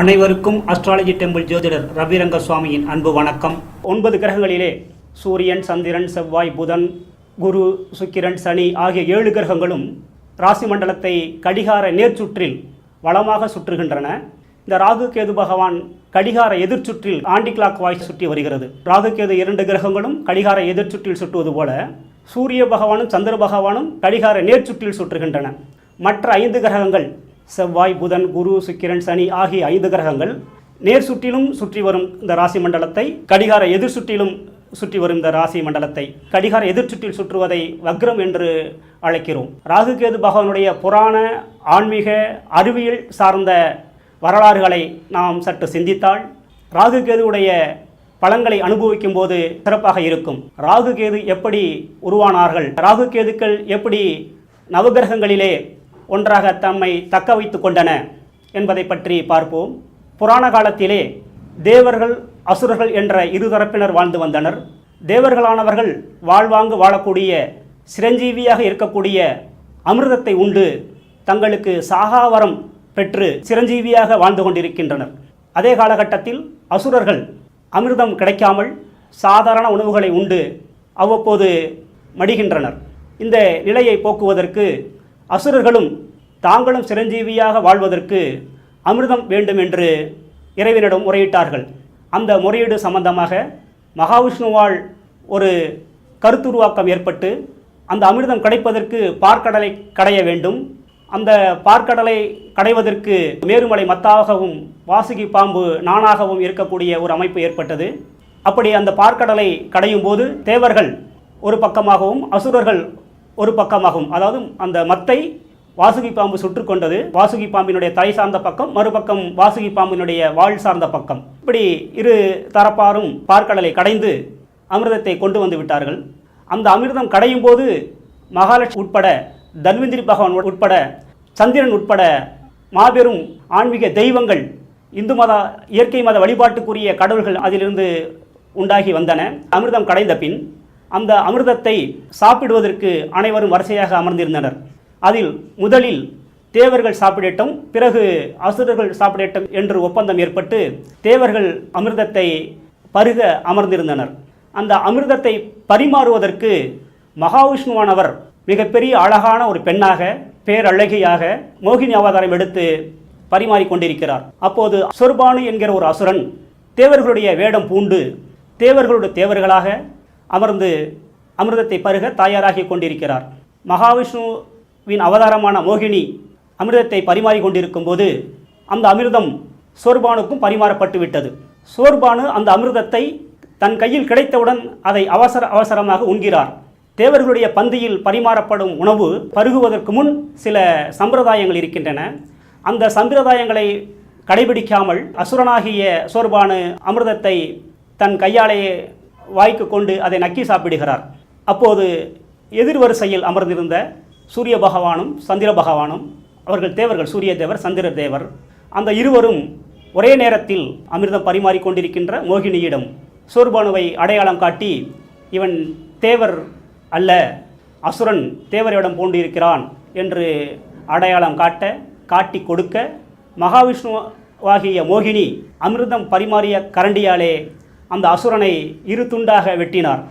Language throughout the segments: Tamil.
அனைவருக்கும் அஸ்ட்ராலஜி டெம்பிள் ஜோதிடர் ரவிரங்க சுவாமியின் அன்பு வணக்கம். ஒன்பது கிரகங்களிலே சூரியன் சந்திரன் செவ்வாய் புதன் குரு சுக்கிரன் சனி ஆகிய ஏழு கிரகங்களும் ராசி மண்டலத்தை கடிகார நேர்ச்சுற்றில் வளமாக சுற்றுகின்றன. இந்த ராகு கேது பகவான் கடிகார எதிர்ச்சுற்றில் ஆண்டி கிளாக் வாய்ஸ் சுற்றி வருகிறது. ராகு கேது இரண்டு கிரகங்களும் கடிகார எதிர்ச்சுற்றில் சுற்றுவது போல சூரிய பகவானும் சந்திர பகவானும் கடிகார நேர்ச்சுற்றில் சுற்றுகின்றன. மற்ற ஐந்து கிரகங்கள் செவ்வாய் புதன் குரு சுக்கிரன் சனி ஆகிய ஐந்து கிரகங்கள் நேர் சுற்றிலும் சுற்றி வரும் இந்த ராசி மண்டலத்தை கடிகார எதிர் சுற்றிலும் சுற்றி வரும் இந்த ராசி மண்டலத்தை கடிகார எதிர் சுற்றில் சுற்றுவதை வக்ரம் என்று அழைக்கிறோம். ராகு கேது பகவானுடைய புராண ஆன்மீக அறிவியல் சார்ந்த வரலாறுகளை நாம் சற்று சிந்தித்தால் ராகு கேதுவுடைய பலன்களை அனுபவிக்கும் போது சிறப்பாக இருக்கும். ராகு கேது எப்படி உருவானார்கள்? ராகு கேதுக்கள் எப்படி நவகிரகங்களிலே ஒன்றாக தம்மை தக்க வைத்து கொண்டன என்பதை பற்றி பார்ப்போம். புராண காலத்திலே தேவர்கள் அசுரர்கள் என்ற இருதரப்பினர் வாழ்ந்து வந்தனர். தேவர்களானவர்கள் வாழ்வாங்கு வாழக்கூடிய சிரஞ்சீவியாக இருக்கக்கூடிய அமிர்தத்தை உண்டு தங்களுக்கு சாகாவரம் பெற்று சிரஞ்சீவியாக வாழ்ந்து கொண்டிருக்கின்றனர். அதே காலகட்டத்தில் அசுரர்கள் அமிர்தம் கிடைக்காமல் சாதாரண உணவுகளை உண்டு அவ்வப்போது மடிகின்றனர். இந்த நிலையை போக்குவதற்கு அசுரர்களும் தாங்களும் சிரஞ்சீவியாக வாழ்வதற்கு அமிர்தம் வேண்டும் என்று இறைவனிடம் முறையிட்டார்கள். அந்த முறையீடு சம்பந்தமாக மகாவிஷ்ணுவால் ஒரு கருத்துருவாக்கம் ஏற்பட்டு அந்த அமிர்தம் கிடைப்பதற்கு பார்க்கடலை கடைய வேண்டும். அந்த பார்க்கடலை கடைவதற்கு மேருமலை மத்தாகவும் வாசுகி பாம்பு நானாகவும் இருக்கக்கூடிய ஒரு அமைப்பு ஏற்பட்டது. அப்படி அந்த பார்க்கடலை கடையும் போது தேவர்கள் ஒரு பக்கமாகவும் அசுரர்கள் ஒரு பக்கமாகும். அதாவது அந்த மத்தை வாசுகி பாம்பு சுற்று கொண்டது வாசுகி பாம்பினுடைய தலை சார்ந்த பக்கம் மறுபக்கம் வாசுகி பாம்பினுடைய வாள் சார்ந்த பக்கம். இப்படி இரு தரப்பாரும் பார்க்கடலை கடைந்து அமிர்தத்தை கொண்டு வந்து விட்டார்கள். அந்த அமிர்தம் கடையும் போது மகாலட்சுமி உட்பட தன்வந்திரி பகவான் உட்பட சந்திரன் உட்பட மாபெரும் ஆன்மீக தெய்வங்கள் இந்து மத இயற்கை மத வழிபாட்டுக்குரிய கடவுள்கள் அதிலிருந்து உண்டாகி வந்தன. அமிர்தம் கடைந்த பின் அந்த அமிர்தத்தை சாப்பிடுவதற்கு அனைவரும் வரிசையாக அமர்ந்திருந்தனர். அதில் முதலில் தேவர்கள் சாப்பிடட்டும் பிறகு அசுரர்கள் சாப்பிடட்டும் என்று ஒப்பந்தம் ஏற்பட்டு தேவர்கள் அமிர்தத்தை பருக அமர்ந்திருந்தனர். அந்த அமிர்தத்தை பரிமாறுவதற்கு மகாவிஷ்ணுவானவர் மிகப்பெரிய அழகான ஒரு பெண்ணாக பேரழகியாக மோகினி அவதாரம் எடுத்து பரிமாறிக் கொண்டிருக்கிறார். அப்போது சொர்பானு என்கிற ஒரு அசுரன் தேவர்களுடைய வேடம் பூண்டு தேவர்களுடைய தேவர்களாக அமர்ந்து அமிர்தத்தை பருக தயாராகி கொண்டிருக்கிறார். மகாவிஷ்ணுவின் அவதாரமான மோகினி அமிர்தத்தை பரிமாறி கொண்டிருக்கும் போது அந்த அமிர்தம் சோர்பானுக்கும் பரிமாறப்பட்டு விட்டது. சோர்பானு அந்த அமிர்தத்தை தன் கையில் கிடைத்தவுடன் அதை அவசர அவசரமாக உண்கிறார். தேவர்களுடைய பந்தியில் பரிமாறப்படும் உணவு பருகுவதற்கு முன் சில சம்பிரதாயங்கள் இருக்கின்றன. அந்த சம்பிரதாயங்களை கடைபிடிக்காமல் அசுரனாகிய சோர்பானு அமிர்தத்தை தன் கையாலேயே வாய்க்கு கொண்டு அதை நக்கி சாப்பிடுகிறார். அப்போது எதிர்வரிசையில் அமர்ந்திருந்த சூரிய பகவானும் சந்திர பகவானும் அவர்கள் தேவர்கள் சூரிய தேவர் சந்திர தேவர் அந்த இருவரும் ஒரே நேரத்தில் அமிர்தம் பரிமாறிக்கொண்டிருக்கின்ற மோகினியிடம் சோர்பானுவை அடையாளம் காட்டி இவன் தேவர் அல்ல அசுரன் தேவரிடம் பூண்டிருக்கிறான் என்று அடையாளம் காட்ட காட்டி கொடுக்க மகாவிஷ்ணுவாகிய மோகினி அமிர்தம் பரிமாறிய கரண்டியாலே அந்த அசுரனை இரு துண்டாக வெட்டினார்.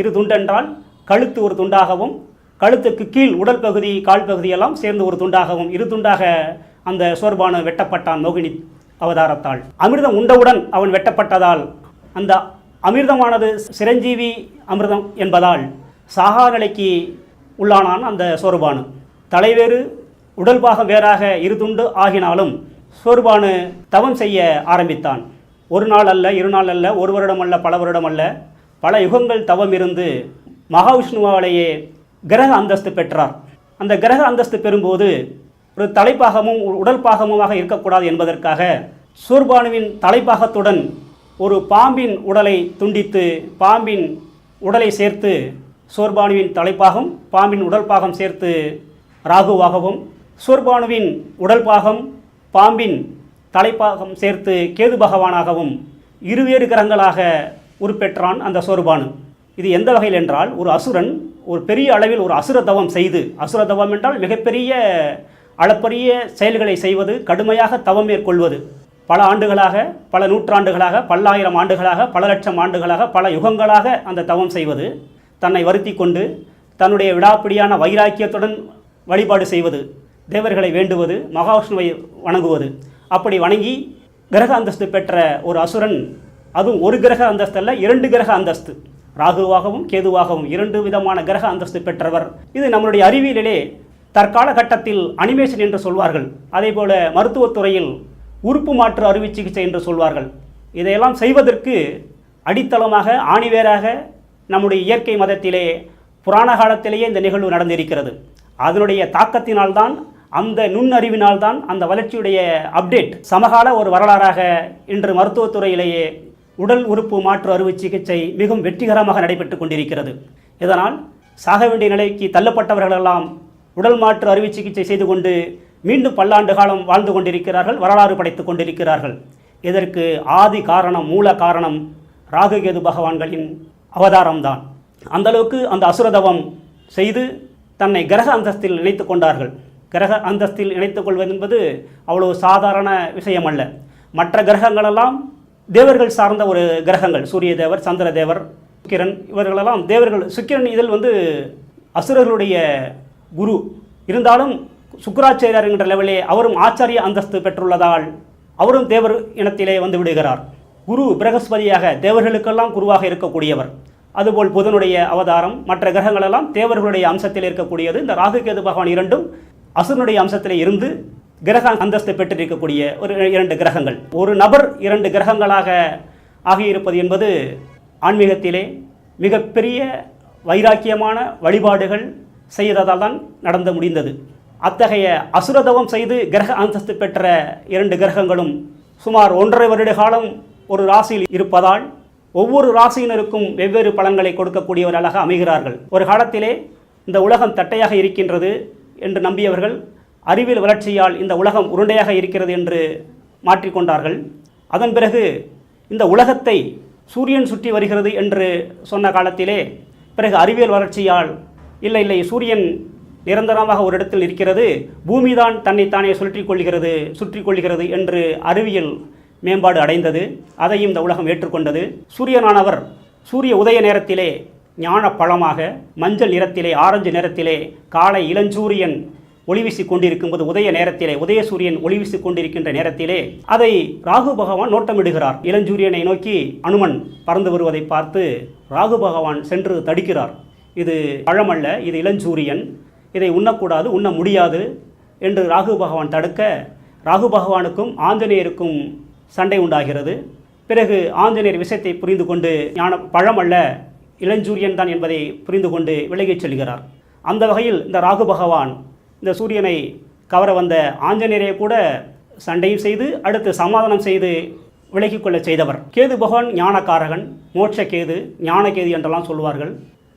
இரு துண்டென்றால் கழுத்து ஒரு துண்டாகவும் கழுத்துக்கு கீழ் உடல் பகுதி கால் பகுதியெல்லாம் சேர்ந்து ஒரு துண்டாகவும் இரு துண்டாக அந்த சோர்பானு வெட்டப்பட்டான் மோகினி அவதாரத்தால். அமிர்தம் உண்டவுடன் அவன் வெட்டப்பட்டதால் அந்த அமிர்தமானது சிரஞ்சீவி அமிர்தம் என்பதால் சாகா நிலைக்கு உள்ளானான் அந்த சோர்பானு. தலைவேறு உடல் பாகம் வேறாக இருதுண்டு ஆகினாலும் சோர்பானு தவம் செய்ய ஆரம்பித்தான். ஒரு நாள் அல்ல இரு நாள் அல்ல ஒரு வருடம் அல்ல பல வருடம் அல்ல. பல யுகங்கள் தவம் இருந்து மகாவிஷ்ணுவாலேயே கிரக அந்தஸ்து பெற்றார். அந்த கிரக அந்தஸ்து பெறும்போது ஒரு தலைப்பாகமும் உடல் பாகமுமாக இருக்கக்கூடாது என்பதற்காக சூர்பானுவின் தலைப்பாகத்துடன் ஒரு பாம்பின் உடலை துண்டித்து பாம்பின் உடலை சேர்த்து சோர்பானுவின் தலைப்பாகம் பாம்பின் உடல் பாகம் சேர்த்து ராகுவாகவும் சோர்பானுவின் உடல் பாகம் பாம்பின் தலைப்பாகம் சேர்த்து கேது பகவானாகவும் இருவேறு கிரகங்களாக உருப்பெற்றான் அந்த சோர்பானு இது எந்த வகையில் என்றால் ஒரு அசுரன் ஒரு பெரிய அளவில் ஒரு அசுர தவம் செய்து அசுர தவம் என்றால் மிகப்பெரிய அளப்பரிய செயல்களை செய்வது கடுமையாக தவம் மேற்கொள்வது. பல ஆண்டுகளாக பல நூற்றாண்டுகளாக பல்லாயிரம் ஆண்டுகளாக பல லட்சம் ஆண்டுகளாக பல யுகங்களாக அந்த தவம் செய்வது. தன்னை வருத்தி கொண்டு தன்னுடைய விடாப்பிடியான வைராக்கியத்துடன் வழிபாடு செய்வது தேவர்களை வேண்டுவது மகாவிஷ்ணுவை வணங்குவது. அப்படி வணங்கி கிரக அந்தஸ்து பெற்ற ஒரு அசுரன் அதுவும் ஒரு கிரக அந்தஸ்து அல்ல இரண்டு கிரக அந்தஸ்து. ராகுவாகவும் கேதுவாகவும் இரண்டு விதமான கிரக அந்தஸ்து பெற்றவர். இது நம்மளுடைய அறிவியலிலே தற்கால கட்டத்தில் அனிமேஷன் என்று சொல்வார்கள். அதே போல மருத்துவத்துறையில் உறுப்பு மாற்று அறுவை சிகிச்சை என்று சொல்வார்கள். இதையெல்லாம் செய்வதற்கு அடித்தளமாக ஆணிவேராக நம்முடைய இயற்கை மதத்திலே புராண காலத்திலேயே இந்த நிகழ்வு நடந்திருக்கிறது. அதனுடைய தாக்கத்தினால்தான் அந்த நுண்ணறிவினால்தான் அந்த வளர்ச்சியுடைய அப்டேட் சமகால ஒரு வரலாறாக இன்று மருத்துவத்துறையிலேயே உடல் உறுப்பு மாற்று அறுவை சிகிச்சை மிகவும் வெற்றிகரமாக நடைபெற்று கொண்டிருக்கிறது. இதனால் சாக வேண்டிய நிலைக்கு தள்ளப்பட்டவர்களெல்லாம் உடல் மாற்று அறுவை சிகிச்சை செய்து கொண்டு மீண்டும் பல்லாண்டு காலம் வாழ்ந்து கொண்டிருக்கிறார்கள் வரலாறு படைத்துக் கொண்டிருக்கிறார்கள். இதற்கு ஆதி காரணம் மூல காரணம் ராகுகேது பகவான்களின் அவதாரம்தான். அந்த அளவுக்கு அந்த அசுரதவம் செய்து தன்னை கிரக அந்தஸ்தில் நினைத்து கொண்டார்கள். கிரக அந்தஸ்தில் இணைத்துக் கொள்வது என்பது அவ்வளோ சாதாரண விஷயம் அல்ல மற்ற கிரகங்களெல்லாம் தேவர்கள் சார்ந்த ஒரு கிரகங்கள். சூரிய தேவர் சந்திர தேவர் சுக்கிரன் இவர்களெல்லாம் தேவர்கள் சுக்கிரன் இதில் வந்து அசுரர்களுடைய குரு. இருந்தாலும் சுக்கராச்சாரியார் என்ற லெவலே அவரும் ஆச்சாரிய அந்தஸ்து பெற்றுள்ளதால் அவரும் தேவர் இனத்திலே வந்து விடுகிறார். குரு பிரகஸ்பதியாக தேவர்களுக்கெல்லாம் குருவாக இருக்கக்கூடியவர். அதுபோல் புதனுடைய அவதாரம் மற்ற கிரகங்களெல்லாம் தேவர்களுடைய அம்சத்தில் இருக்கக்கூடியது. இந்த ராகுகேது பகவான் இரண்டும் அசுரனுடைய அம்சத்தில் இருந்து கிரக அந்தஸ்து பெற்றிருக்கக்கூடிய ஒரு இரண்டு கிரகங்கள். ஒரு நபர் இரண்டு கிரகங்களாக ஆகியிருப்பது என்பது ஆன்மீகத்திலே மிகப்பெரிய வைராக்கியமான வழிபாடுகள் செய்ததால் தான் நடந்து முடிந்தது. அத்தகைய அசுரதவம் செய்து கிரக அந்தஸ்து பெற்ற இரண்டு கிரகங்களும் சுமார் ஒன்றரை வருட காலம் ஒரு ராசியில் இருப்பதால் ஒவ்வொரு ராசியினருக்கும் வெவ்வேறு பலன்களை கொடுக்கக்கூடியவர்களாக அமைகிறார்கள். ஒரு காலத்திலே இந்த உலகம் தட்டையாக இருக்கின்றது. என்று நம்பியவர்கள் அறிவியல் வளர்ச்சியால் இந்த உலகம் உருண்டையாக இருக்கிறது என்று மாற்றிக்கொண்டார்கள். அதன் பிறகு இந்த உலகத்தை சூரியன் சுற்றி வருகிறது என்று சொன்ன காலத்திலே பிறகு அறிவியல் வளர்ச்சியால் இல்லை இல்லை சூரியன் நிரந்தரமாக ஒரு இடத்தில் இருக்கிறது பூமிதான் தன்னைத்தானே சுற்றிக் கொள்கிறது சுற்றி கொள்கிறது என்று அறிவியல் மேம்பாடு அடைந்தது. அதையும் இந்த உலகம் ஏற்றுக்கொண்டது. சூரியனானவர் சூரிய உதய நேரத்திலே ஞான பழமாக மஞ்சள் நிறத்திலே ஆரஞ்சு நிறத்திலே காலை இளஞ்சூரியன் ஒளிவீசி கொண்டிருக்கும்போது உதய நேரத்திலே உதய சூரியன் ஒளிவீசி கொண்டிருக்கின்ற நேரத்திலே அதை ராகு பகவான் நோட்டமிடுகிறார். இளஞ்சூரியனை நோக்கி அனுமன் பறந்து வருவதை பார்த்து ராகு பகவான் சென்று தடுக்கிறார். இது பழமல்ல இது இளஞ்சூரியன். இதை உண்ணக்கூடாது உண்ண முடியாது என்று ராகு பகவான் தடுக்க ராகு பகவானுக்கும் ஆஞ்சநேயருக்கும் சண்டை உண்டாகிறது. பிறகு ஆஞ்சநேயர் விஷயத்தை புரிந்து கொண்டு ஞான பழமல்ல இளஞ்சூரியன் தான் என்பதை புரிந்து கொண்டு விலகிச் செல்கிறார். அந்த வகையில் இந்த ராகு பகவான் இந்த சூரியனை கவர வந்த ஆஞ்சநேயரை கூட சண்டையும் செய்து அடுத்து சமாதானம் செய்து விலகிக்கொள்ள செய்தவர். கேது பகவான் ஞானக்காரகன் மோட்ச கேது ஞானகேது என்றெல்லாம் சொல்வார்கள்.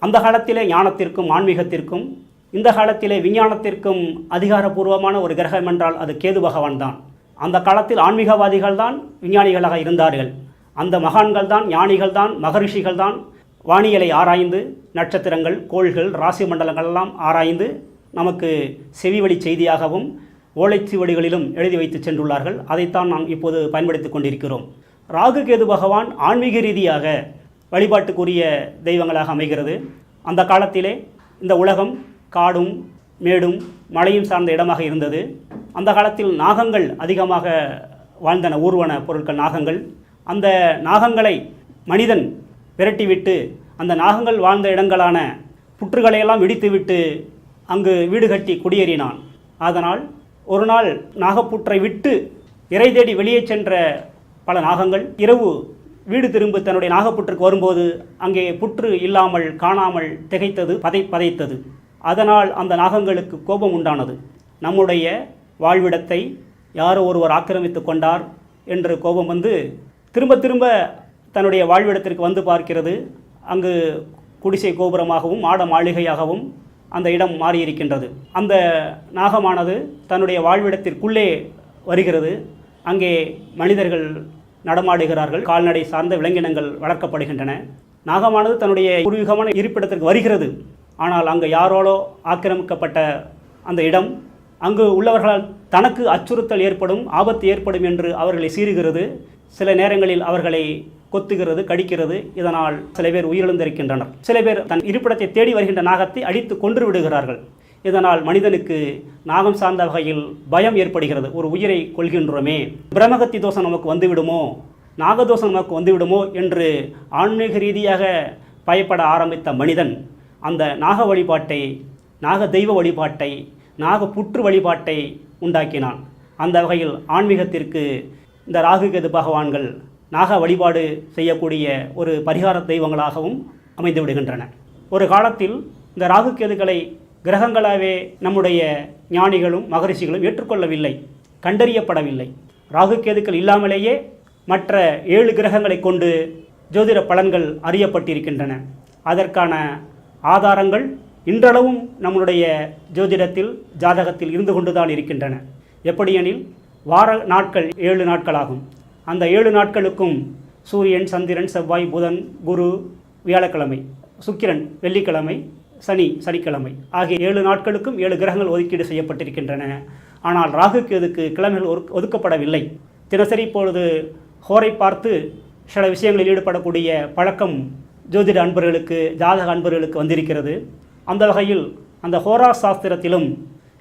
அந்த காலத்திலே ஞானத்திற்கும் ஆன்மீகத்திற்கும் இந்த காலத்திலே விஞ்ஞானத்திற்கும் அதிகாரபூர்வமான ஒரு கிரகம் என்றால் அது கேது பகவான் தான். அந்த காலத்தில் ஆன்மீகவாதிகள் தான் விஞ்ஞானிகளாக இருந்தார்கள். அந்த மகான்கள் தான் ஞானிகள் தான் மகரிஷிகள் தான் வானியலை ஆராய்ந்து நட்சத்திரங்கள் கோள்கள் ராசி மண்டலங்களெல்லாம் ஆராய்ந்து நமக்கு செவிவழி செய்தியாகவும் ஓலைச்சுவடிகளிலும் எழுதி வைத்து சென்றுள்ளார்கள். அதைத்தான் நாம் இப்போது பயன்படுத்தி கொண்டிருக்கிறோம். ராகு கேது பகவான் ஆன்மீக ரீதியாக வழிபாட்டுக்குரிய தெய்வங்களாக அமைகிறது. அந்த காலத்திலே இந்த உலகம் காடும் மேடும் மலையும் சார்ந்த இடமாக இருந்தது. அந்த காலத்தில் நாகங்கள் அதிகமாக வாழ்ந்தன ஊர்வன பொருட்கள் நாகங்கள். அந்த நாகங்களை மனிதன் விரட்டிவிட்டு அந்த நாகங்கள் வாழ்ந்த இடங்களான புற்றுகளையெல்லாம் இடித்துவிட்டு அங்கு வீடு கட்டி குடியேறினான். அதனால் ஒரு நாள் நாகப்புற்றை விட்டு இறை தேடி வெளியே சென்ற பல நாகங்கள் இரவு வீடு திரும்ப தன்னுடைய நாகப்புற்றுக்கு வரும்போது அங்கே புற்று இல்லாமல் காணாமல் திகைத்தது பதை பதைத்தது. அதனால் அந்த நாகங்களுக்கு கோபம் உண்டானது. நம்முடைய வாழ்விடத்தை யாரோ ஒருவர் ஆக்கிரமித்து கொண்டார் என்று கோபம் வந்து திரும்ப திரும்ப தன்னுடைய வாழ்விடத்திற்கு வந்து பார்க்கிறது. அங்கு குடிசை கோபுரமாகவும் மாட மாளிகையாகவும் அந்த இடம் மாறியிருக்கின்றது. அந்த நாகமானது தன்னுடைய வாழ்விடத்திற்குள்ளே வருகிறது. அங்கே மனிதர்கள் நடமாடுகிறார்கள். கால்நடை சார்ந்த விலங்கினங்கள் வளர்க்கப்படுகின்றன. நாகமானது தன்னுடைய பூர்வீகமான இருப்பிடத்திற்கு வருகிறது. ஆனால் அங்கு யாரோலோ ஆக்கிரமிக்கப்பட்ட அந்த இடம் அங்கு உள்ளவர்களால் தனக்கு அச்சுறுத்தல் ஏற்படும் ஆபத்து ஏற்படும் என்று அவர்களை சீறுகிறது. சில நேரங்களில் அவர்களை கொத்துகிறது கடிக்கிறது. இதனால் சில பேர் உயிரிழந்திருக்கின்றனர். சில பேர் தன் இருப்பிடத்தை தேடி வருகின்ற நாகத்தை அடித்து கொன்று விடுகிறார்கள். இதனால் மனிதனுக்கு நாகம் சார்ந்த வகையில் பயம் ஏற்படுகிறது. ஒரு உயிரை கொள்கின்றோமே பிரமகத்தி தோஷம் நமக்கு வந்துவிடுமோ? நாகதோஷம் நமக்கு வந்துவிடுமோ? என்று ஆன்மீக ரீதியாக பயப்பட ஆரம்பித்த மனிதன் அந்த நாக வழிபாட்டை நாக தெய்வ வழிபாட்டை நாக புற்று வழிபாட்டை உண்டாக்கினான். அந்த வகையில் ஆன்மீகத்திற்கு இந்த ராகு கேது பகவான்கள் நாக வழிபாடு செய்யக்கூடிய ஒரு பரிகார தெய்வங்களாகவும் அமைந்து விடுகின்றன. ஒரு காலத்தில் இந்த ராகு கேதுகளை கிரகங்களாகவே நம்முடைய ஞானிகளும் மகரிஷிகளும் ஏற்றுக்கொள்ளவில்லை கண்டறியப்படவில்லை. ராகு கேதுக்கள் இல்லாமலேயே மற்ற ஏழு கிரகங்களை கொண்டு ஜோதிட பலன்கள் அறியப்பட்டிருக்கின்றன. அதற்கான ஆதாரங்கள் இன்றளவும் நம்முடைய ஜோதிடத்தில் ஜாதகத்தில் இருந்து கொண்டுதான் இருக்கின்றன. எப்படியெனில் வார நாட்கள் ஏழு நாட்களாகும். அந்த ஏழு நாட்களுக்கும் சூரியன் சந்திரன் செவ்வாய் புதன் குரு வியாழக்கிழமை சுக்கிரன் வெள்ளிக்கிழமை சனி சனிக்கிழமை ஆகிய ஏழு நாட்களுக்கும் ஏழு கிரகங்கள் ஒதுக்கீடு செய்யப்பட்டிருக்கின்றன. ஆனால் ராகு கேதுக்கு கிழமைகள் ஒதுக்கப்படவில்லை. தினசரி இப்பொழுது ஹோரை பார்த்து சில விஷயங்களில் ஈடுபடக்கூடிய பழக்கம் ஜோதிட அன்பர்களுக்கு ஜாதக அன்பர்களுக்கு வந்திருக்கிறது. அந்த வகையில் அந்த ஹோரா சாஸ்திரத்திலும்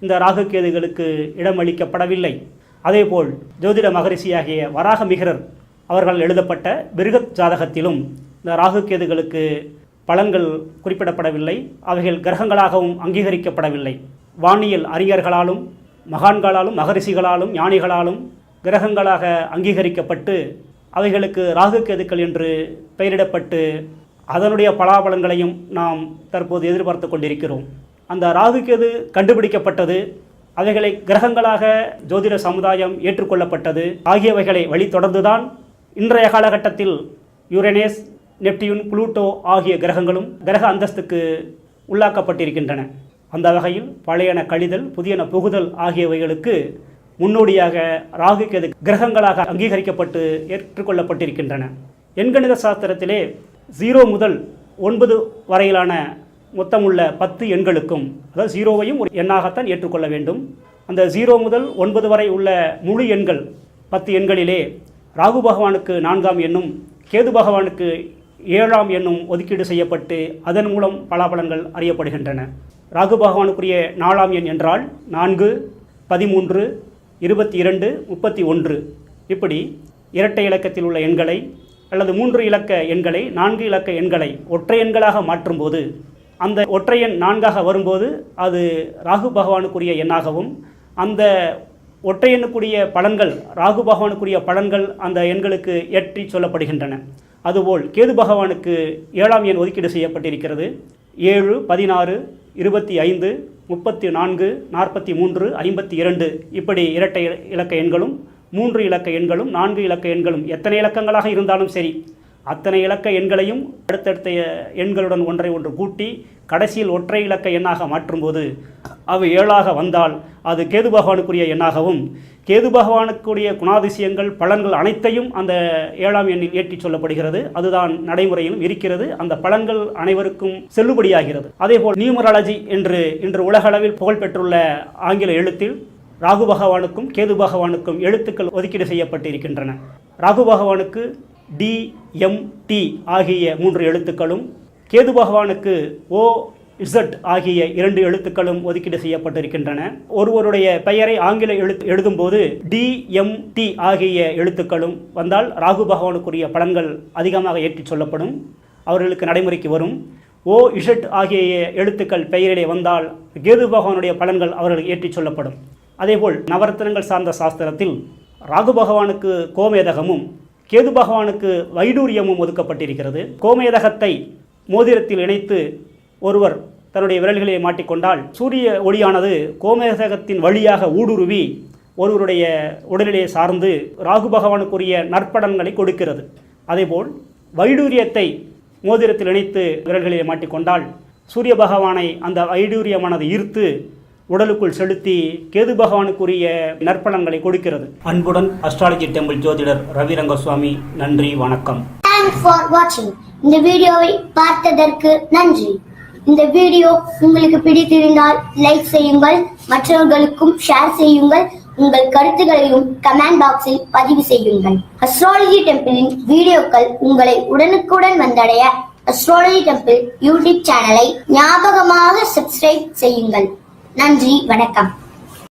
இந்த ராகு கேதுகளுக்கு இடமளிக்கப்படவில்லை. அதேபோல் ஜோதிட மகரிஷியாகிய வராக மிகரர் அவர்கள் எழுதப்பட்ட பிருகத் ஜாதகத்திலும் இந்த ராகு கேதுகளுக்கு பலன்கள் குறிப்பிடப்படவில்லை. அவைகள் கிரகங்களாகவும் அங்கீகரிக்கப்படவில்லை. வானியல் அறிஞர்களாலும் மகான்களாலும் மகரிஷிகளாலும் ஞானிகளாலும் கிரகங்களாக அங்கீகரிக்கப்பட்டு அவைகளுக்கு ராகு கேதுக்கள் என்று பெயரிடப்பட்டு அதனுடைய பலாபலன்களையும் நாம் தற்போது எதிர்பார்த்து கொண்டிருக்கிறோம். அந்த ராகு கேது கண்டுபிடிக்கப்பட்டது அவைகளை கிரகங்களாக ஜோதிட சமுதாயம் ஏற்றுக்கொள்ளப்பட்டது. ஆகியவைகளை வழி தொடர்ந்துதான் இன்றைய காலகட்டத்தில் யுரேனஸ் நெப்டியூன் புளூட்டோ ஆகிய கிரகங்களும் கிரக அந்தஸ்துக்கு உள்ளாக்கப்பட்டிருக்கின்றன. அந்த வகையில் பழையன கழிதல் புதியன புகுதல் ஆகியவைகளுக்கு முன்னோடியாக ராகு கேது கிரகங்களாக அங்கீகரிக்கப்பட்டு ஏற்றுக்கொள்ளப்பட்டிருக்கின்றன. எண்கணித சாஸ்திரத்திலே ஜீரோ முதல் ஒன்பது வரையிலான மொத்தமுள்ள பத்து எண்களுக்கும் அதாவது ஜீரோவையும் ஒரு எண்ணாகத்தான் ஏற்றுக்கொள்ள வேண்டும். அந்த ஜீரோ முதல் ஒன்பது வரை உள்ள முழு எண்கள் பத்து எண்களிலே ராகு பகவானுக்கு நான்காம் எண்ணும் கேது பகவானுக்கு ஏழாம் எண்ணும் ஒதுக்கீடு செய்யப்பட்டு அதன் மூலம் பலாபலன்கள் அறியப்படுகின்றன. ராகு பகவானுக்குரிய நாலாம் எண் என்றால் நான்கு பதிமூன்று இருபத்தி இரண்டு முப்பத்தி ஒன்று இப்படி இரட்டை இலக்கத்தில் உள்ள எண்களை அல்லது மூன்று இலக்க எண்களை நான்கு இலக்க எண்களை ஒற்றை எண்களாக மாற்றும்போது அந்த ஒற்றை எண் நான்காக வரும்போது அது ராகு பகவானுக்குரிய எண்ணாகவும் அந்த ஒற்றை எண்ணுக்குரிய பலன்கள் ராகு பகவானுக்குரிய பலன்கள் அந்த எண்களுக்கு ஏற்றி சொல்லப்படுகின்றன. அதுபோல் கேது பகவானுக்கு ஏழாம் எண் ஒதுக்கீடு செய்யப்பட்டிருக்கிறது. ஏழு பதினாறு இருபத்தி ஐந்து முப்பத்தி நான்கு நாற்பத்தி மூன்று ஐம்பத்தி இரண்டு இப்படி இரட்டை இலக்க எண்களும் மூன்று இலக்க எண்களும் நான்கு இலக்க எண்களும் எத்தனை இலக்கங்களாக இருந்தாலும் சரி அத்தனை இலக்க எண்களையும் அடுத்தடுத்த எண்களுடன் ஒன்றை ஒன்று கூட்டி கடைசியில் ஒற்றை இலக்க எண்ணாக மாற்றும்போது அவை ஏழாக வந்தால் அது கேது பகவானுக்குரிய எண்ணாகவும் கேது பகவானுக்குரிய குணாதிசயங்கள் பலன்கள் அனைத்தையும் அந்த ஏழாம் எண்ணில் ஏற்றிச் சொல்லப்படுகிறது. அதுதான் நடைமுறையிலும் இருக்கிறது. அந்த பலன்கள் அனைவருக்கும் செல்லுபடியாகிறது. அதேபோல் நியூமராலஜி என்று இன்று உலகளவில் புகழ்பெற்றுள்ள ஆங்கில எழுத்தில் ராகு பகவானுக்கும் கேது பகவானுக்கும் எழுத்துக்கள் ஒதுக்கீடு செய்யப்பட்டிருக்கின்றன. ராகு பகவானுக்கு டி எம் டி ஆகிய மூன்று எழுத்துக்களும் கேது பகவானுக்கு ஓ இசட் ஆகிய இரண்டு எழுத்துக்களும் ஒதுக்கீடு செய்யப்பட்டிருக்கின்றன. ஒருவருடைய பெயரை ஆங்கில எழுத்து எழுதும்போது டி எம் டி ஆகிய எழுத்துக்களும் வந்தால் ராகு பகவானுக்குரிய பலன்கள் அதிகமாக ஏற்றிச் சொல்லப்படும். அவர்களுக்கு நடைமுறைக்கு வரும். ஓ இஷட் ஆகிய எழுத்துக்கள் பெயரிலே வந்தால் கேது பகவானுடைய பலன்கள் அவர்களுக்கு ஏற்றிச் சொல்லப்படும். அதேபோல் நவரத்தினங்கள் சார்ந்த சாஸ்திரத்தில் ராகு பகவானுக்கு கோமேதகமும் கேது பகவானுக்கு வைடூரியமும் ஒதுக்கப்பட்டிருக்கிறது. கோமேதகத்தை மோதிரத்தில் இணைத்து ஒருவர் தன்னுடைய விரல்களை மாட்டிக்கொண்டால் சூரிய ஒளியானது கோமேதகத்தின் வழியாக ஊடுருவி ஒருவருடைய உடலிலே சார்ந்து ராகு பகவானுக்குரிய நற்படன்களை கொடுக்கிறது. அதேபோல் வைடூரியத்தை மோதிரத்தில் இணைத்து விரல்களிலே மாட்டிக்கொண்டால் சூரிய பகவானை அந்த வைடூரியமானது ஈர்த்து உடலுக்குள் செலுத்தி கேது பகவானுக்குரிய நற்பலன்களை கொடுக்கிறது. அன்புடன் அஸ்ட்ராலஜி டெம்பிள் ஜோதிடர் ரவிரங்கசுவாமி நன்றி வணக்கம். தேங்க்ஸ் ஃபார் வாட்சிங் இந்த வீடியோவை பார்த்ததற்கு நன்றி. இந்த வீடியோ உங்களுக்கு பிடித்திருந்தால் லைக் செய்யுங்கள் மற்றவர்களுக்கும் ஷேர் செய்யுங்கள் உங்கள் கருத்துகளையும் கமெண்ட் பாக்ஸில் பதிவு செய்யுங்கள். அஸ்ட்ராலஜி டெம்பிளின் வீடியோக்கள் உங்களை உடனுக்குடன் வந்தடைய. அஸ்ட்ராலஜி டெம்பிள் யூடியூப் சேனலை ஞாபகமாக சப்ஸ்கிரைப் செய்யுங்கள். நன்றி வணக்கம்.